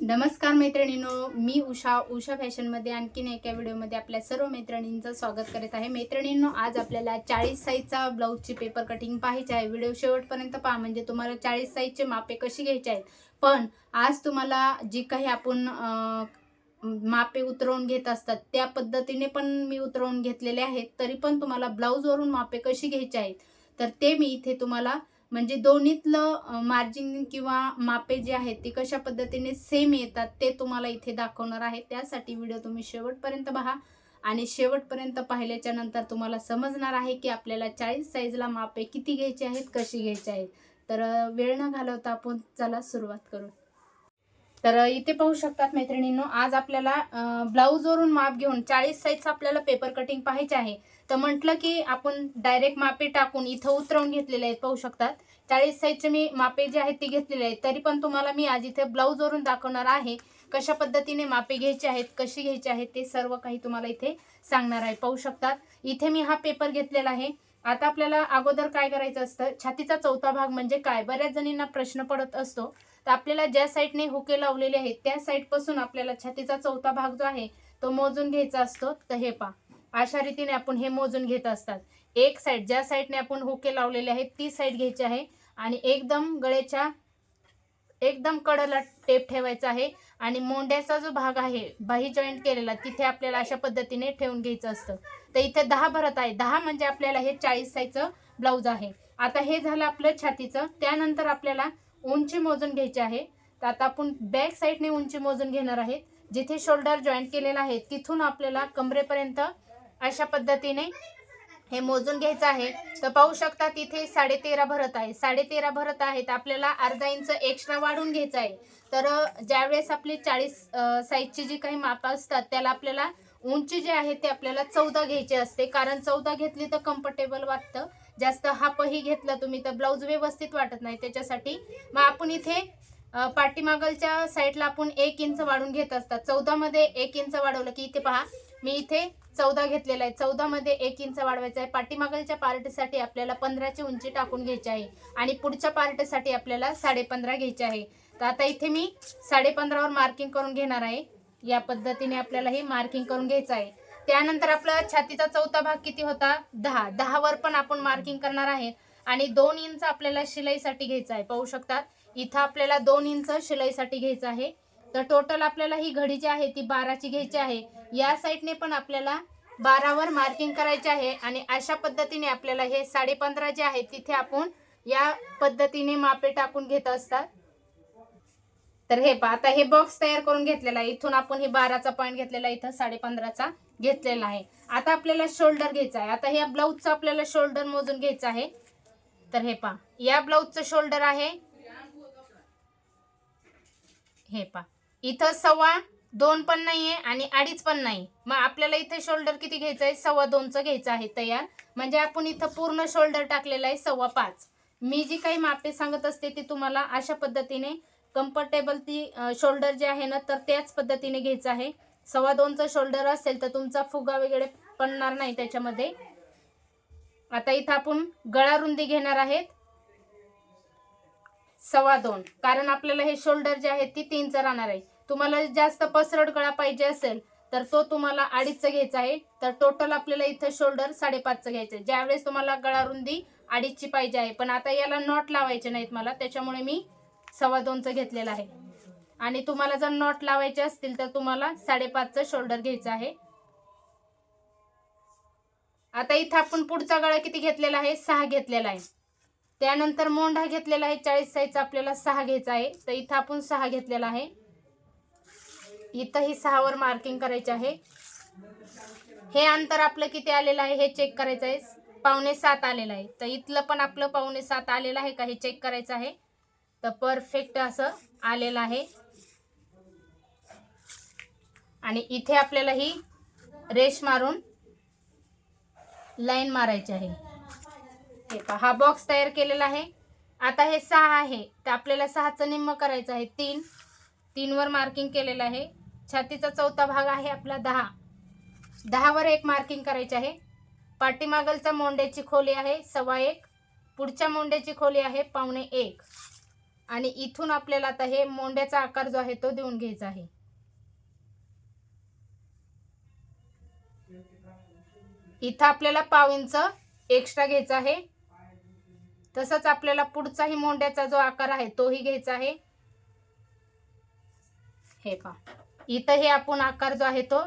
नमस्कार मैत्रिणींनो मी उषा उषा फॅशनमध्ये आणखीन एका व्हिडिओमध्ये आपल्या सर्व मैत्रिणींचं स्वागत करत आहे. मैत्रिणींनो आज आपल्याला चाळीस साईजचा ब्लाऊजची पेपर कटिंग पाहायची आहे. व्हिडिओ शेवटपर्यंत पहा. म्हणजे तुम्हाला चाळीस साईजचे मापे कशी घ्यायचे आहेत. पण आज तुम्हाला जी काही आपण मापे उतरवून घेत असतात त्या पद्धतीने पण मी उतरवून घेतलेले आहेत. तरी पण तुम्हाला ब्लाऊजवरून मापे कशी घ्यायचे आहेत. तर ते मी इथे तुम्हाला म्हणजे दोन्हीतलं मार्जिन किंवा मापे जे आहेत ते कशा पद्धतीने सेम येतात ते तुम्हाला इथे दाखवणार आहे. त्यासाठी व्हिडिओ तुम्ही शेवटपर्यंत पहा आणि शेवटपर्यंत पाहिल्याच्या नंतर तुम्हाला समजणार आहे की आपल्याला चाळीस साईजला मापे किती घ्यायचे आहेत कशी घ्यायची आहेत. तर वेळ न घालवता आपण चला सुरुवात करू. तर इथे पाहू शकतात मैत्रिणींनो आज आपल्याला ब्लाऊजवरून माप घेऊन चाळीस साईजचं आपल्याला पेपर कटिंग पाहायचे आहे. तर म्हटलं की आपण डायरेक्ट मापे टाकून इथं उतरवून घेतलेले आहेत पाहू शकतात. चाळीस साईजचे मी मापे जे आहेत ते घेतलेले आहेत. तरी पण तुम्हाला मी आज इथे ब्लाऊजवरून दाखवणार आहे कशा पद्धतीने मापे घ्यायचे आहेत कशी घ्यायचे आहेत ते सर्व काही तुम्हाला इथे सांगणार आहे. पाहू शकतात. इथे मी हा पेपर घेतलेला आहे. आता आपल्याला अगोदर काय करायचं असतं? छातीचा चौथा भाग म्हणजे काय? बऱ्याच जणींना प्रश्न पडत असतो. तर आपल्याला ज्या साईडने हुके लावलेले आहेत त्या साईडपासून आपल्याला छातीचा चौथा भाग जो आहे तो मोजून घ्यायचा असतो. तर हे पा अशा रीतीने आपण हे मोजून घेत असतात. एक साईड ज्या साईडने आपण हुके लावलेले आहेत ती साईड घ्यायची आहे. आणि एकदम गळ्याच्या एकदम कडला टेप ठेवायचा आहे. आणि मोंड्याचा जो भाग आहे बाही जॉईंट केलेला तिथे आपल्याला अशा पद्धतीने ठेवून घ्यायचं असतं. तर इथे दहा भरत आहे. दहा म्हणजे आपल्याला हे चाळीस साईजचं ब्लाऊज आहे. आता हे झालं आपलं छातीचं. त्यानंतर आपल्याला उंची मोजून घ्यायची आहे. तर आता आपण बॅक साईडने उंची मोजून घेणार आहे. जिथे शोल्डर जॉईंट केलेला आहे तिथून आपल्याला कमरेपर्यंत अशा पद्धतीने हे मोजून घ्यायचं आहे. तर पाहू शकता तिथे साडेतेरा भरत आहे. साडेतेरा भरत आहे तर आपल्याला अर्धा इंच एक्स्ट्रा वाढून घ्यायचं आहे. तर ज्यावेळेस आपली चाळीस साईजची जी काही मापं असतात त्याला आपल्याला उंची जी आहे ते आपल्याला चौदा घ्यायची असते. कारण चौदा घेतली तर कम्फर्टेबल वाटतं. जास्त हापही घेतला तुम्ही तर ब्लाऊज व्यवस्थित वाटत नाही. त्याच्यासाठी मग आपण इथे पाठीमागलच्या साईडला आपण एक इंच वाढून घेत असतात. चौदामध्ये एक इंच वाढवलं की इथे पहा मी इथे चौदा घेतलेला आहे. चौदामध्ये एक इंच वाढवायचा आहे. पाठीमागलच्या पार्टीसाठी आपल्याला पंधराची उंची टाकून घ्यायची आहे. आणि पुढच्या पार्टीसाठी आपल्याला साडेपंधरा घ्यायचे आहे. तर आता इथे मी साडेपंधरावर मार्किंग करून घेणार आहे. या पद्धतीने आपल्याला हे मार्किंग करून घ्यायचं आहे. त्यानंतर आपला छातीचा चौथा भाग किती होता? दहा. दहावर पण आपण मार्किंग करणार आहे. आणि दोन इंच आपल्याला शिलाईसाठी घ्यायचं आहे. पाहू शकतात इथं आपल्याला दोन इंच शिलाईसाठी घ्यायचं आहे. तर टोटल आपल्याला ही घडी जी आहे ती बाराची घ्यायची आहे. या साईडने पण आपल्याला बारावर मार्किंग करायचे आहे आणि अशा पद्धतीने आपल्याला हे साडेपंधरा जे आहे तिथे आपण या पद्धतीने मापे टाकून घेत असतात. तर हे पहा आता हे बॉक्स तयार करून घेतलेला आहे. इथून आपण हे बाराचा पॉईंट घेतलेला आहे इथं साडेपंधराचा घेतलेला आहे. आता आपल्याला शोल्डर घ्यायचा आहे. आता ह्या ब्लाऊजचं आपल्याला शोल्डर मोजून घ्यायचं आहे. तर हे पहा या ब्लाऊजचं शोल्डर आहे. हे पहा इथं सव्वा दोन पण नाहीये आणि अडीच पण नाही. मग आपल्याला इथे शोल्डर किती घ्यायचं आहे? सव्वा दोनचं घ्यायचं आहे तयार. म्हणजे आपण इथं पूर्ण शोल्डर टाकलेलं आहे सव्वा पाच. मी जी काही मापे सांगत असते ती तुम्हाला अशा पद्धतीने कम्फर्टेबल ती शोल्डर जे आहे ना तर त्याच पद्धतीने घ्यायचं आहे. सव्वा दोनचं शोल्डर असेल तर तुमचा फुगा वगैरे पडणार नाही त्याच्यामध्ये. आता इथं आपण गळा रुंदी घेणार आहेत. सव्वा दोन. कारण आपल्याला हे शोल्डर जे आहे ती तीनचं राहणार आहे. तुम्हाला जास्त पसरड गळा पाहिजे असेल तर तो तुम्हाला अडीचचा घ्यायचा आहे. तर टोटल आपल्याला इथं शोल्डर साडेपाचचं घ्यायचं आहे. ज्यावेळेस तुम्हाला गळा रुंदी अडीचची पाहिजे आहे. पण आता याला नॉट लावायचे नाहीत मला त्याच्यामुळे मी सव्वा दोनचं घेतलेलं आहे. आणि तुम्हाला जर नॉट लावायचे असतील तर तुम्हाला साडेपाचचं शोल्डर घ्यायचं आहे. आता इथं आपण पुढचा गळा किती घेतलेला आहे? सहा घेतलेला आहे. त्यानंतर मोंढा घेतलेला आहे. चाळीस साईजचा आपल्याला सहा घ्यायचा आहे. तर इथं आपण सहा घेतलेला आहे. इथंही सहावर मार्किंग करायचे आहे. हे अंतर आपलं किती आलेलं आहे हे चेक करायचं आहे. पावणे सात आलेलं आहे. तर इथलं पण आपलं पावणे सात आलेलं आहे का हे चेक करायचं आहे. तर परफेक्ट असं आलेलं आहे. आणि इथे आपल्याला ही रेश मारून लाईन मारायची आहे. हे पहा हा बॉक्स तयार केलेला आहे. आता हे सहा आहे. तर आपल्याला सहाचं निम्म करायचं आहे. तीन. तीनवर मार्किंग केलेलं आहे. छातीचा चौथा भाग आहे आपला दहा. दहावर एक मार्किंग करायचे आहे. पाठीमागलचा मोंड्याची खोली आहे सव्वा एक. पुढच्या मोंड्याची खोली आहे पावणे एक. आणि इथून आपल्याला आता हे मोंड्याचा आकार जो आहे तो देऊन घ्यायचा आहे. इथं आपल्याला पाव इंच एक्स्ट्रा घ्यायचं आहे. तसंच आपल्याला पुढचाही मोंड्याचा जो आकार आहे तोही घ्यायचा आहे. हे पहा. इथं हे आपण आकार जो आहे तो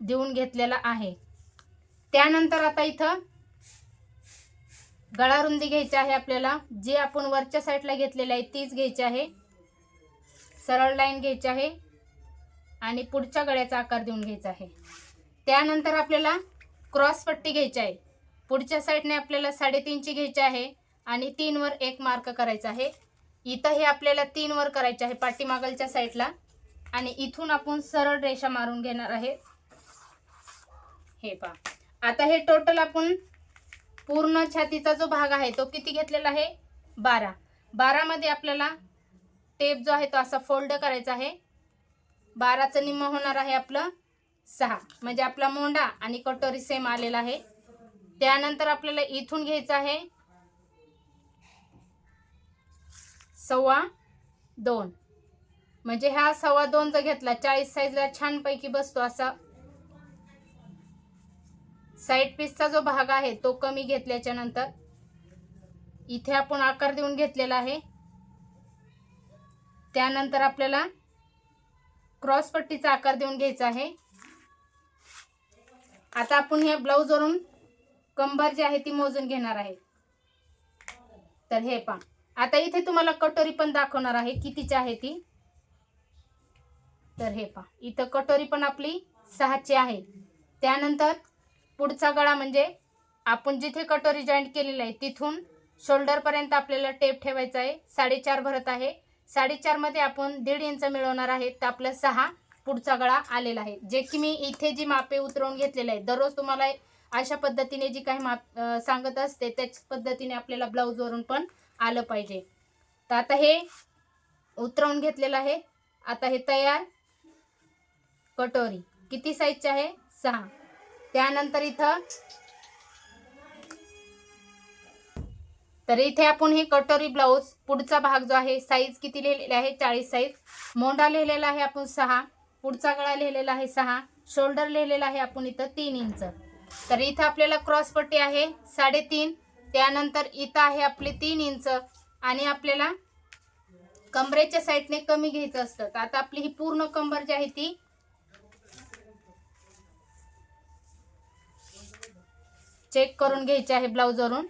देऊन घेतलेला आहे. त्यानंतर आता इथं गळा रुंदी घ्यायची आहे आपल्याला. जी आपण वरच्या साईडला घेतलेली आहे तीच घ्यायची आहे. सरळ लाईन घ्यायची आहे. आणि पुढच्या गळ्याचा आकार देऊन घ्यायचा आहे. त्यानंतर आपल्याला क्रॉस पट्टी घ्यायची आहे. पुढच्या साईडने आपल्याला साडेतीनची घ्यायची आहे. आणि तीनवर एक मार्क करायचा आहे. इथं हे आपल्याला तीनवर करायचे आहे पाठीमागलच्या साईडला आणि इथून आपण सरळ रेषा मारून घेणार आहे. हे पहा. आता हे टोटल आपण पूर्ण छातीचा जो भाग आहे तो किती घेतलेला आहे? बारा. बारामध्ये आपल्याला टेप जो आहे तो असा फोल्ड करायचा आहे. बाराचं निम्म होणार आहे आपलं सहा. म्हणजे आपला मोंडा आणि कटोरी सेम आलेला आहे. त्यानंतर आपल्याला इथून घ्यायचं आहे. सव्वा दोन. म्हणजे ह्या सव्वा दोन जर घेतला चाळीस साईजला छानपैकी बसतो असा. साईड पीसचा जो भाग आहे तो कमी घेतल्याच्या नंतर इथे आपण आकार देऊन घेतलेला आहे. त्यानंतर आपल्याला क्रॉसपट्टीचा आकार देऊन घ्यायचा आहे. आता आपण ह्या ब्लाऊजवरून कंबर जी आहे ती मोजून घेणार आहे. तर हे पहा. आता इथे तुम्हाला कटोरी पण दाखवणार आहे. कितीची आहे ती? तर हे पहा. इथं कटोरी पण आपली सहाची आहे. त्यानंतर पुढचा गळा म्हणजे आपण जिथे कटोरी जॉईंट केलेली आहे तिथून शोल्डरपर्यंत आपल्याला टेप ठेवायचा आहे. साडेचार भरत आहे. साडेचारमध्ये आपण दीड इंच मिळवणार आहे. तर आपलं सहा पुढचा गळा आलेला आहे. जे की मी इथे जी मापे उतरवून घेतलेले आहे दररोज तुम्हाला अशा पद्धतीने जी काही माप सांगत असते त्याच पद्धतीने आपल्याला ब्लाऊजवरून पण आलं पाहिजे. तर आता हे उतरवून घेतलेलं आहे. आता हे तयार कटोरी. किती साईजचे आहे? सहा. त्यानंतर इथं तर इथे आपण हे कटोरी ब्लाऊज पुढचा भाग जो आहे साईज किती लिहिलेला आहे? चाळीस साईज मोंडा लिहिलेला आहे आपण सहा. पुढचा गळा लिहिलेला आहे सहा. शोल्डर लिहिलेला आहे आपण इथं तीन इंच तर इथं आपल्याला क्रॉस पट्टी आहे साडेतीन. त्यानंतर इथं आहे आपले तीन इंच आणि आपल्याला कमरेच्या साईडने कमी घ्यायचं असतं. तर आता आपली ही पूर्ण कंबर जी आहे ती चेक करून घ्यायची आहे ब्लाऊजवरून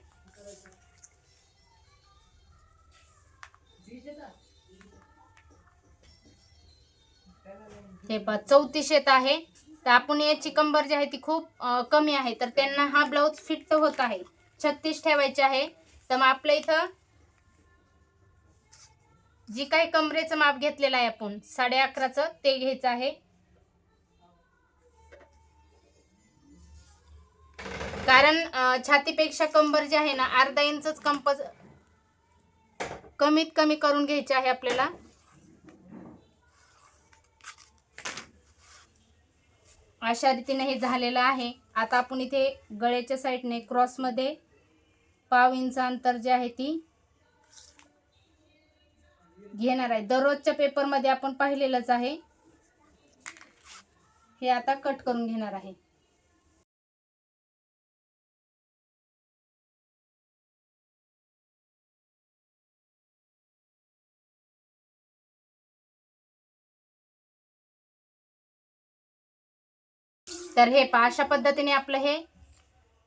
हे पहा चौतीस येत आहे. तर आपण याची कंबर जी आहे ती खूप कमी आहे. तर त्यांना हा ब्लाऊज फिट होत आहे. छत्तीस ठेवायचे आहे. तर मग आपल्या इथं जी काही कमरेचं माप घेतलेलं आहे आपण साडे अकराचं ते घ्यायचं आहे. कारण छातीपेक्षा कंबर जी आहे ना अर्धा इंचच कंपस कमीत कमी करून घ्यायचे आहे आपल्याला. अशा रीतीने हे झालेलं आहे. आता आपण इथे गळ्याच्या साईडने क्रॉसमध्ये पाव इंच अंतर जे आहे ती घेणार आहे. दररोजच्या पेपरमध्ये आपण पाहिलेलंच आहे. हे आता कट करून घेणार आहे. तर हे पहा अशा पद्धतीने आपलं हे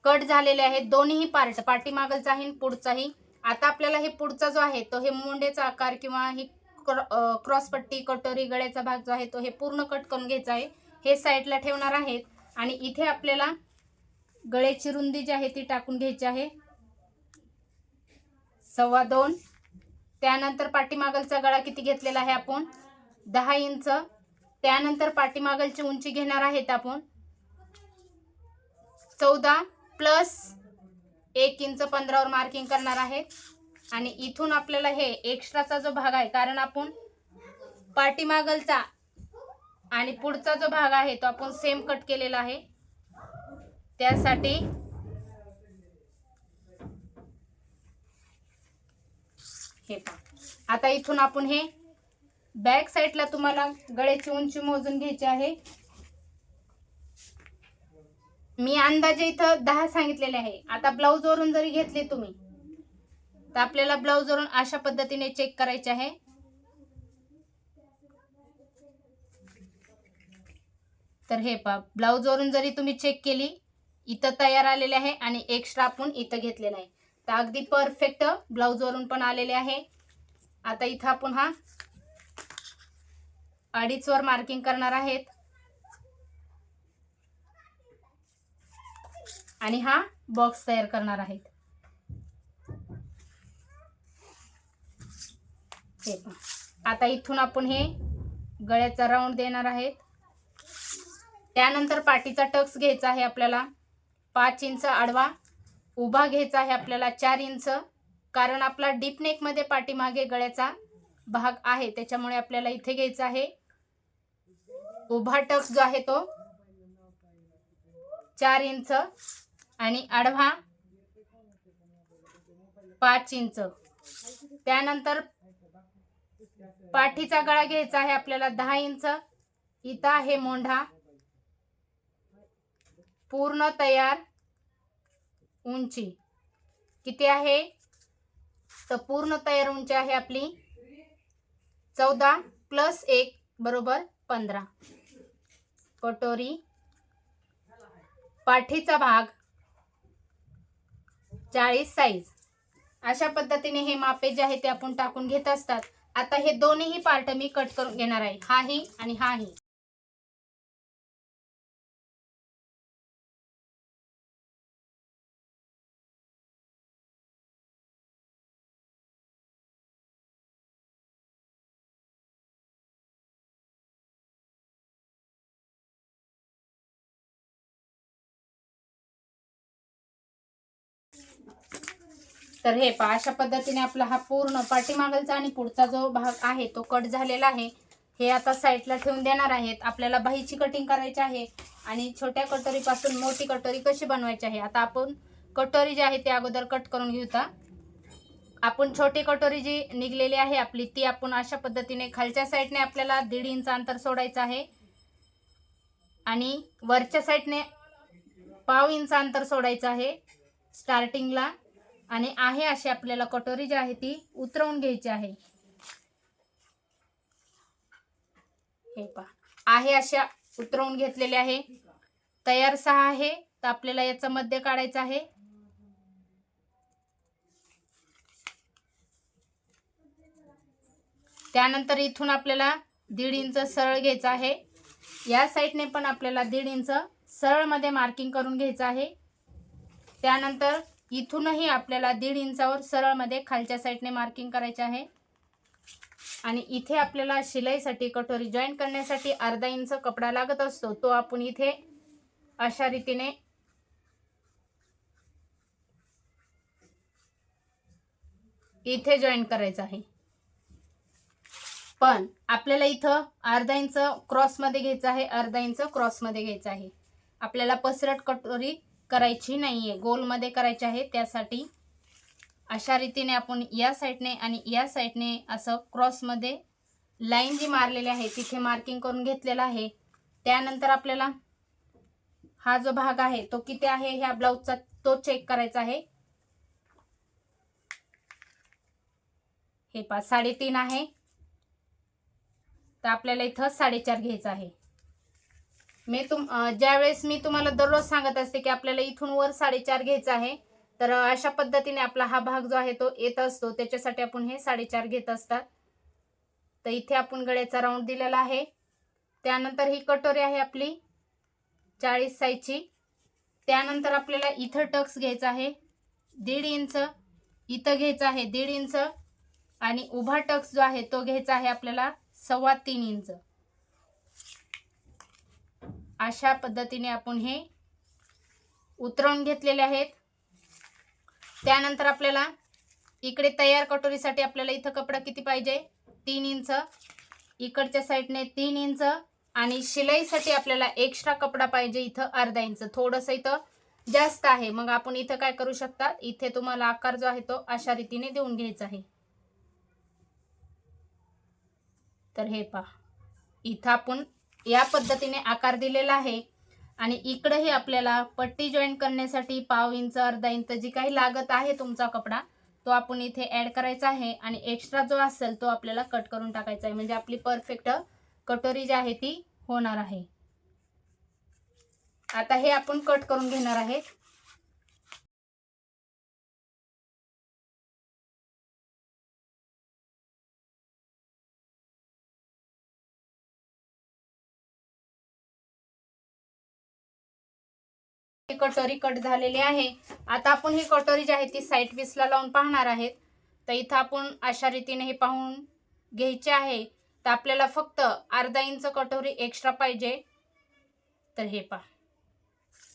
कट झालेले आहेत. दोन्ही पार्ट पाठीमागलचाही आणि पुढचाही. आता आपल्याला हे पुढचा जो आहे तो हे मुंडेचा आकार किंवा ही क्रॉस पट्टी कटोरी गळ्याचा भाग जो आहे तो हे पूर्ण कट करून घ्यायचा आहे. हे साईडला ठेवणार आहेत आणि इथे आपल्याला गळ्याची रुंदी जी आहे ती टाकून घ्यायची आहे. सव्वा दोन. त्यानंतर पाठीमागलचा गळा किती घेतलेला आहे आपण? दहा इंच. त्यानंतर पाठीमागलची उंची घेणार आहेत आपण. चौदा प्लस एक इंच पंधरावर मार्किंग करणार आहे. आणि इथून आपल्याला हे एक्स्ट्राचा जो भाग आहे कारण आपण पाठीमागलचा आणि पुढचा जो भाग आहे तो आपण सेम कट केलेला आहे. त्यासाठी हे आता इथून आपण हे बॅक साईडला तुम्हाला गळ्याची उंची मोजून घ्यायची आहे. मी अंदाजे इथं दहा सांगितलेले आहे. आता ब्लाऊज वरून जरी घेतले तुम्ही तर आपल्याला ब्लाऊज वरून अशा पद्धतीने चेक करायचे आहे. तर हे पा ब्लाऊज वरून जरी तुम्ही चेक केली इथं तयार आलेले आहे आणि एक्स्ट्रा आपण इथं घेतलेला आहे तर अगदी परफेक्ट ब्लाऊज वरून पण आलेले आहे. आता इथं आपण हा अडीच वर मार्किंग करणार आहेत. आणि हा बॉक्स तयार करणार आहेत. आता इथून आपण हे गळ्याचा राऊंड देणार आहेत. त्यानंतर पाठीचा टक्स घ्यायचा आहे आपल्याला. पाच इंच आडवा उभा घ्यायचा आहे आपल्याला चार इंच. कारण आपला डीप नेकमध्ये पाठीमागे गळ्याचा भाग आहे त्याच्यामुळे आपल्याला इथे घ्यायचा आहे. उभा टक्स जो आहे तो चार इंच. आणि आडवा पाच इंच. त्यानंतर पाठीचा गळा घ्यायचा आहे आपल्याला दहा इंच. इथं आहे मोंढा. पूर्ण तयार उंची. किती आहे? तर पूर्ण तयार उंची आहे आपली चौदा प्लस एक बरोबर पंधरा. कटोरी. पाठीचा भाग चाळीस साईज अशा पद्धतीने हे मापे जे आहे ते आपण टाकून घेत असतात. आता हे दोन्ही पार्ट मी कट करून घेणार आहे. हाही आणि हाही तर हे पहा अशा पद्धतीने आपला हा पूर्ण पाठीमागलचा आणि पुढचा जो भाग आहे तो कट झालेला आहे. हे आता साईडला ठेवून देणार आहेत. आपल्याला बाहीची कटिंग करायची आहे आणि छोट्या कटोरीपासून मोठी कटोरी कशी बनवायची आहे? आता आपण कटोरी जी आहे ती अगोदर कट करून घेऊता. आपण छोटी कटोरी जी निघलेली आहे आपली ती आपण अशा पद्धतीने खालच्या साईडने आपल्याला दीड इंच अंतर सोडायचं आहे. आणि वरच्या साईडने पाव इंच अंतर सोडायचं आहे स्टार्टिंगला आणि आहे अशी आपल्याला कटोरी जी आहे ती उतरवून घ्यायची आहे. हे पहा. आहे अशा उतरवून घेतलेले आहे. तयार सहा आहे. तर आपल्याला याचं मध्य काढायचं आहे. त्यानंतर इथून आपल्याला दीड इंच सरळ घ्यायचं आहे. या साईडने पण आपल्याला दीड इंच सरळमध्ये मार्किंग करून घ्यायचं आहे. त्यानंतर इथूनही आपल्याला दीड इंचावर सरळमध्ये खालच्या साईडने मार्किंग करायचे आहे. आणि इथे आपल्याला शिलाईसाठी कटोरी जॉईन करण्यासाठी अर्धा इंच कपडा लागत असतो. तो आपण इथे अशा रीतीने इथे जॉईन करायचं आहे. पण आपल्याला इथं अर्धा इंच क्रॉसमध्ये घ्यायचं आहे अर्धा इंच क्रॉसमध्ये घ्यायचं आहे. आपल्याला पसरट कटोरी करायची नाही आहे गोलमध्ये करायची आहे त्यासाठी अशा रीतीने आपण या साईडने आणि या साईडने असं क्रॉसमध्ये लाईन जी मारलेली आहे तिथे मार्किंग करून घेतलेलं आहे. त्यानंतर आपल्याला हा जो भाग आहे तो किती आहे ह्या ब्लाऊजचा तो चेक करायचा आहे. हे पाच साडेतीन आहे. तर आपल्याला इथं साडेचार घ्यायचं आहे. मी तुम ज्यावेळेस मी तुम्हाला दररोज सांगत असते की आपल्याला इथून वर साडेचार घ्यायचं आहे तर अशा पद्धतीने आपला हा भाग जो आहे तो येत असतो. त्याच्यासाठी आपण हे साडेचार घेत असतात. तर इथे आपण गळ्याचा राऊंड दिलेला आहे. त्यानंतर ही कटोरी आहे आपली चाळीस साईजची. त्यानंतर आपल्याला इथं टक्स घ्यायचा आहे दीड इंच. इथं घ्यायचं आहे दीड इंच. आणि उभा टक्स जो आहे तो घ्यायचा आहे आपल्याला सव्वा तीन इंच. अशा पद्धतीने आपण हे उतरवून घेतलेले आहेत. त्यानंतर आपल्याला इकडे तयार कटोरीसाठी आपल्याला इथं कपडा किती पाहिजे? तीन इंच. इकडच्या साईडने तीन इंच. आणि शिलाईसाठी आपल्याला एक्स्ट्रा कपडा पाहिजे इथं अर्धा इंच. थोडंसं इथं जास्त आहे. मग आपण इथं काय करू शकता? इथे तुम्हाला आकार जो आहे तो अशा रीतीने देऊन घ्यायचा आहे. तर हे पहा. इथं आपण या पद्धतीने आकार दिलेला आहे. आणि इकडेही आपल्याला पट्टी जॉईन करण्यासाठी पाव इंच अर्धा इंच जी काही लागत आहे तुमचा कपडा तो आपण इथे ॲड करायचा आहे. आणि एक्स्ट्रा जो असेल तो आपल्याला कट करून टाकायचा आहे. म्हणजे आपली परफेक्ट कटोरी जी आहे ती होणार आहे. आता हे आपण कट करून घेणार आहे. कटोरी कट झालेली आहे. आता आपण ही कटोरी जी आहे ती साईट पीसला लावून पाहणार आहेत. तर इथं आपण अशा रीतीने हे पाहून घ्यायचे आहे. तर आपल्याला फक्त अर्धा इंच कटोरी एक्स्ट्रा पाहिजे. तर हे पहा.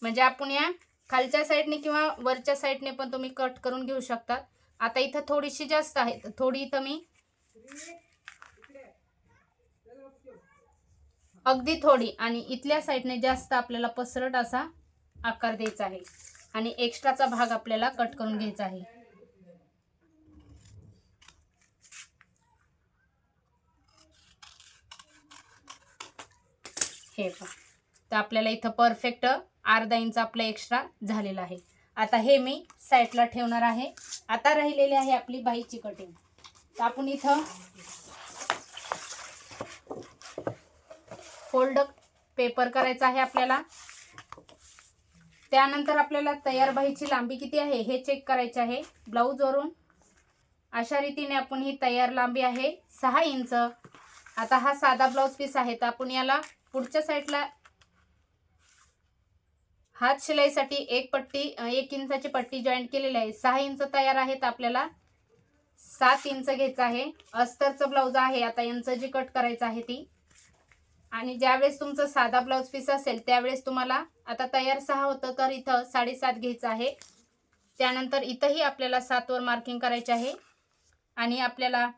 म्हणजे आपण या खालच्या साईडने किंवा वरच्या साईडने पण तुम्ही कट करून घेऊ शकतात आता इथं थोडीशी जास्त आहे. तर थोडी इथं मी अगदी थोडी आणि इथल्या साईडने जास्त आपल्याला पसरट असा आकार द्यायचा आहे. आणि एक्स्ट्राचा भाग आपल्याला कट करून घ्यायचा आहे. हे तर आपल्याला इथं परफेक्ट अर्धा इंच आपलं एक्स्ट्रा झालेला आहे. आता हे मी साईडला ठेवणार आहे. आता राहिलेली आहे आपली बाईची कटिंग तर आपण इथं फोल्ड पेपर करायचा आहे आपल्याला. त्यानंतर आपल्याला तयार बाहीची लांबी किती आहे हे चेक करायचे आहे. ब्लाऊजवरून अशा रीतीने आपण ही तयार लांबी आहे. सहा इंच. आता हा साधा ब्लाऊज पीस आहे. तर आपण याला पुढच्या साईडला हात शिलाईसाठी एक पट्टी एक इंचाची पट्टी जॉईंट केलेली आहे. सहा इंच तयार आहे. तर आपल्याला सात इंच घ्यायचं आहे. अस्तरचं ब्लाऊज आहे. आता यांचं जी कट करायचं आहे ती. आणि ज्यावेळेस तुमचं साधा ब्लाऊज पीस असेल त्यावेळेस तुम्हाला आता तयार सहा होतं तर इथं साडेसात घ्यायचं आहे. त्यानंतर इथंही आपल्याला सातवर मार्किंग करायचे आहे. आणि आपल्याला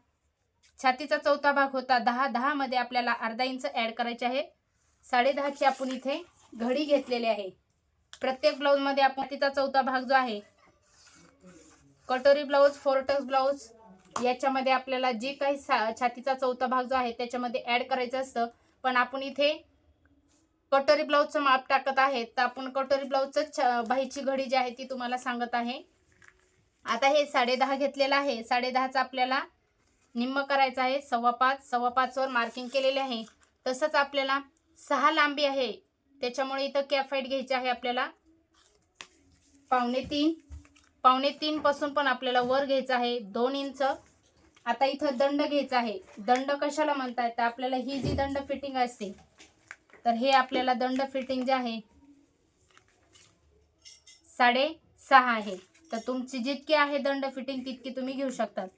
छातीचा चौथा भाग होता दहा दहामध्ये आपल्याला अर्धा इंच ॲड करायचे आहे. साडेदहाची आपण इथे घडी घेतलेली आहे. प्रत्येक ब्लाऊजमध्ये आपण तिचा चौथा भाग जो आहे कटोरी ब्लाऊज फोरटक्स ब्लाऊज याच्यामध्ये आपल्याला जी काही सा छातीचा चौथा भाग जो आहे त्याच्यामध्ये ॲड करायचं असतं. पण आपण इथे कटोरी ब्लाऊजचं माप टाकत आहे तर आपण कटोरी ब्लाऊजचं छ बाहीची घडी जी आहे ती तुम्हाला सांगत आहे. आता हे साडेदहा घेतलेलं आहे. साडेदहाचं आपल्याला निम्म करायचं आहे. सव्वा पाच सव्वा पाचवर मार्किंग केलेले आहे. तसंच आपल्याला सहा लांबी आहे. त्याच्यामुळे इथं कॅफाईट घ्यायची आहे आपल्याला. पावणे तीन पावणे तीनपासून पण आपल्याला वर घ्यायचं आहे. दोन इंच. आता इथं दंड घ्यायचा आहे. दंड कशाला म्हणताय? तर आपल्याला ही जी दंड फिटिंग असते तर हे आपल्याला दंड फिटिंग जे आहे साडे सहा आहे. तर तुमची जितकी आहे दंड फिटिंग तितकी तुम्ही घेऊ शकतात.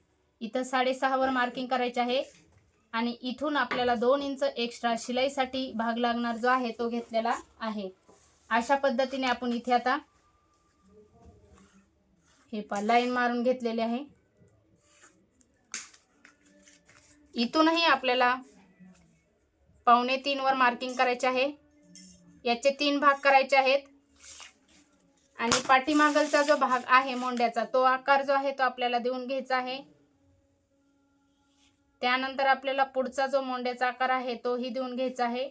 इथं साडेसहावर मार्किंग करायचे आहे. आणि इथून आपल्याला दोन इंच एक्स्ट्रा शिलाईसाठी भाग लागणार जो आहे तो घेतलेला आहे. अशा पद्धतीने आपण इथे आता हे पा लाईन मारून घेतलेले आहे. इथूनही आपल्याला पावणे तीनवर मार्किंग करायचे आहे. याचे तीन भाग करायचे आहेत. आणि पाठीमागलचा जो भाग आहे मोंड्याचा तो आकार जो आहे तो आपल्याला देऊन घ्यायचा आहे. त्यानंतर आपल्याला पुढचा जो मोंड्याचा आकार आहे तोही देऊन घ्यायचा आहे.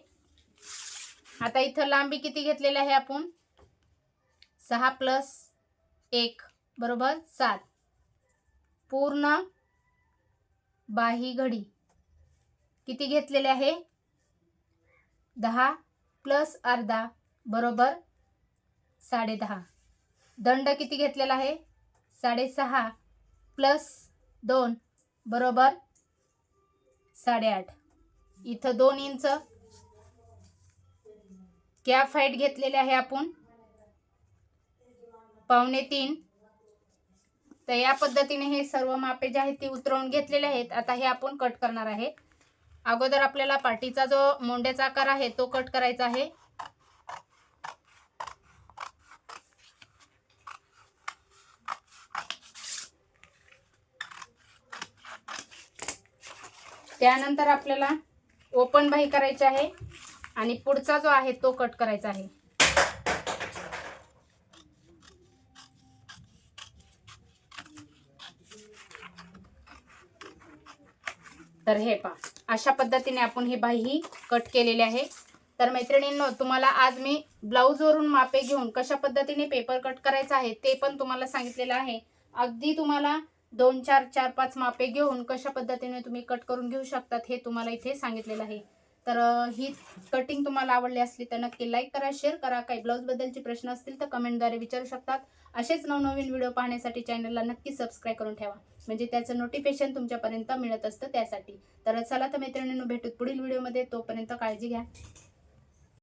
आता इथं लांबी किती घेतलेली आहे आपण? सहा प्लस एक बरोबर सात. पूर्ण बाही घडी. किती घेतलेले आहे? दहा प्लस अर्धा बरोबर साडेदहा. दंड किती घेतलेला आहे? साडेसहा प्लस दोन बरोबर साडेआठ. इथं दोन इंच. कॅप हाईट घेतलेले आहे आपण? पावणे तीन. तर या पद्धतीने हे सर्व मापे जे आहेत ते उतरवून घेतलेले आहेत. आता हे आपण कट करणार आहे. अगोदर आपल्याला पाठीचा जो मोंड्याचा आकार आहे तो कट करायचा आहे. त्यानंतर आपल्याला ओपन बाही करायची आहे आणि पुढचा जो आहे तो कट करायचा आहे. तर हे पहा. अशा पद्धतीने आपण हे बाही कट केलेले आहे. तर मैत्रिणींनो तुम्हाला आज मी ब्लाऊजवरून मापे घेऊन कशा पद्धतीने पेपर कट करायचा आहे ते पण तुम्हाला सांगितलेलं आहे. अगदी तुम्हाला दोन चार चार पाच मापे घेऊन कशा पद्धतीने तुम्ही कट करून घेऊ शकतात हे तुम्हाला इथे सांगितलेलं आहे. तर ही कटिंग तुम्हाला आवडली असली तर नक्की लाईक करा शेअर करा. काही ब्लाऊजबद्दलचे प्रश्न असतील तर कमेंटद्वारे विचारू शकतात. असेच नवनवीन व्हिडिओ पाहण्यासाठी चॅनलला नक्की सबस्क्राईब करून ठेवा. म्हणजे त्याचं नोटिफिकेशन तुमच्यापर्यंत मिळत असतं त्यासाठी. तर चला तर मैत्रिणींनो भेटूत पुढील व्हिडिओमध्ये तोपर्यंत काळजी घ्या.